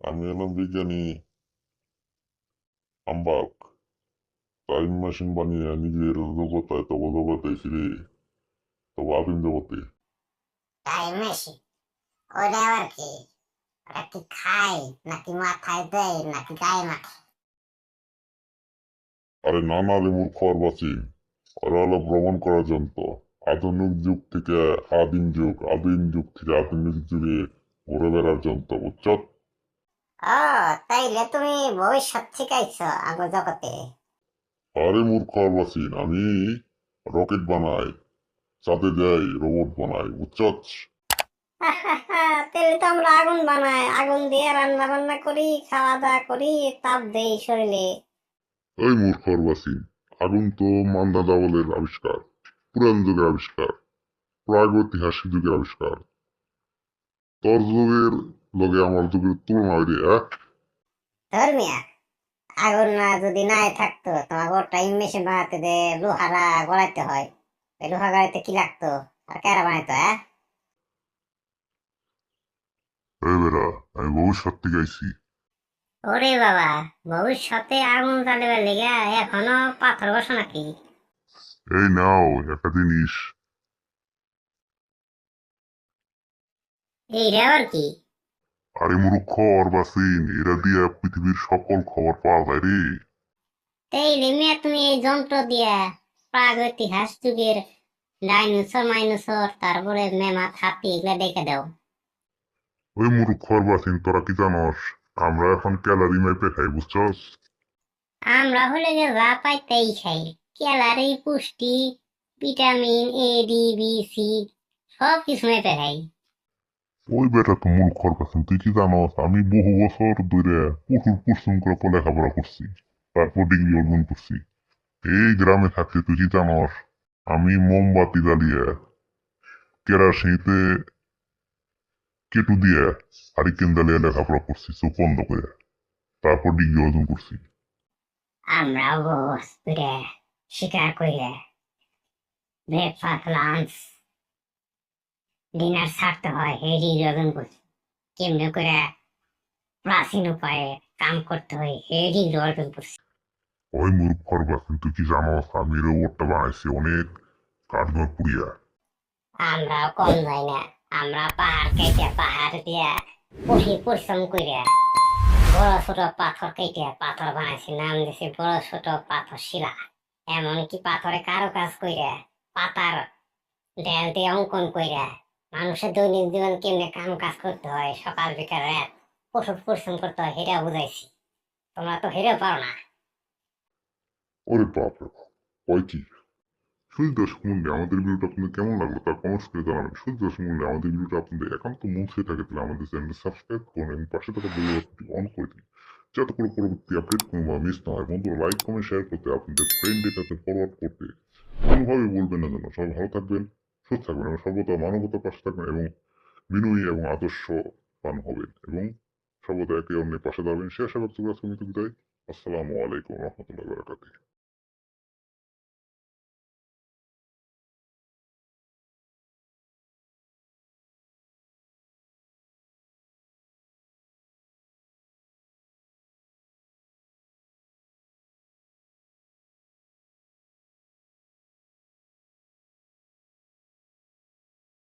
বিজ্ঞানী Ambag. Time machine বানিয়ে নিজের জগতায় তব জগতে ফিরে তব আদিম জগতে। টাইম মেশিন ওটা আবার কি? ওটা কি খায় নাকি মাথায় দেয় নাকি গায়ে মাখে? আরে না না রে মূর্খ আর বাঁচি ওরা হলো ভ্রমণ করার যন্ত্র। আধুনিক যুগ থেকে আদিম যুগ আদিম যুগ থেকে আধুনিক যুগে ঘুরে বেড়ার যন্ত্র বুঝছ? ও তাইলে তুমি ভবিষ্যৎ শিখাইছো আগো জগতে। আরে মূর্খ বাঁচি আমি রকেট বানাই চাঁদে যাই রোবট বানাই বুঝছ তাহলে তো আমরা আগুন বানাই আগুন দিয়ে রান্না বান্না করি খাওয়া দাওয়া করি তাপ দেই শরীরে। ওই মূর্খ বাঁচি আগুন তো মান্দা দাবলের আবিষ্কার পুরান যুগের আবিষ্কার প্রাগৈতিহাসিক যুগের আবিষ্কার। তোর যুগের লগে আমার যুগের তুলনা হইরে ধর্মিয়া আগুন না যদি নাই থাকতো তোমাকে মেশিন বানাতে দে লোহারা গড়াইতে হয়। লোহা গড়াইতে কি লাগতো? আর কেরা বানাইতো হ্যাঁ? এই বেড়া আমি ভবিষ্যৎ থেকে আইছি। ওরে বাবা ভবিষ্যতে আগুন জ্বালিবার লেগে এখনও পাথর বসো নাকি? এই নাও একটা জিনিস। এই রে আবার কি? আরে মূর্খ আর বাসিন এরা দিয়ে পৃথিবীর সকল খবর পাওয়া যায় রে। এই রে মিয়া তুমি এই যন্ত্র দিয়া প্রাগৈতিহাস যুগের ডাইনোসর মাইনোসর তারপরে মেমাত হাতি এগুলা দেখে দাও। ওই মূর্খ আর বাসিন তোরা কি জানস? আমরা এখন ক্যালারি মাইপে খাই বুঝছস? আমরা হলে যে যা পাই তাই খাই। ক্যালারি পুষ্টি vitamin A D B C সব কিছু মেপে খাই। ওই বেটা তো মূর্খ আর বাসিন তুই কি জানস? আমি বহু বছর ধরে প্রচুর পরিশ্রম করে লেখাপড়া করছি, তারপর ডিগ্রি অর্জন করছি। এই গ্রামে থাকতে তুই কি জানস? আমি মোমবাতি জ্বালিয়ে কেরাসিনিতে কেটু দিয়ে হারিকেন জ্বালিয়ে লেখাপড়া করছি, চোখ বন্ধ করে। তারপর ডিগ্রি অর্জন করছি। আমরাও বস করে শিকার ব্রেকফাস্ট লাঞ্চ ডিনার ছাড়তে হয় এই রিজন করছি। কেমনে করে প্রাচীন উপায়ে কাম করতে হয় এই অর্জন করছি। ওই মূর্খর বাসিন তুই কি জানস আমি রোবটটা বানাইছি অনেক কাঠগড় পুড়িয়া। আমরাও কম যাই না আমরা পাহাড় কেটে পাহাড় দিয়া বসে পরিশ্রম করে বড় ছোট পাথর কেটে পাথর বানাইছি নাম দিছি বড় ছোট পাথর শিলা। এমনকি পাথরে কারও কাজ কইরা পাতার ডেল দিয়ে অঙ্কন কইরা মানুষের দৈনিক জীবন কেমনে কাম কাজ করতে হয়, সকাল বিকাল রাত প্রচুর পরিশ্রম করতে হয় হেরা বুঝাইছি। তোমরা তো হেরে পারো না। ওরে শুধু দর্শক মূল্যে আমাদের ভিডিওটা আপনাদের কেমন লাগল তার কমেন্টস করে জানাবেন। আমাদের ভিডিওটা আপনাদের একান্ত মন থেকে থাকে তাহলে আমাদের চ্যানেল সাবস্ক্রাইব করুন এবং পাশে থাকা বেল বাটনটি অন করে দিন। যাতে করে পরবর্তী আপডেট কোনো মিস না হয়। বন্ধুরা লাইক কমেন্ট শেয়ার করতে আপনাদের ফ্রেন্ডের কাছে ফরওয়ার্ড করতে কোনোভাবে বলবেন না যেন। সবাই ভালো থাকবেন। সুস্থ থাকবেন এবং সর্বদা মানবতার পাশে থাকবেন এবং বিনয়ী এবং আদর্শ পান হবেন এবং সর্বদা একে অন্যের পাশে দাঁড়াবেন। শেষ আবার তোমরা তুমি বিদায়। আসসালামু আলাইকুম রহমতুল্লাহ বারাকাতুহ।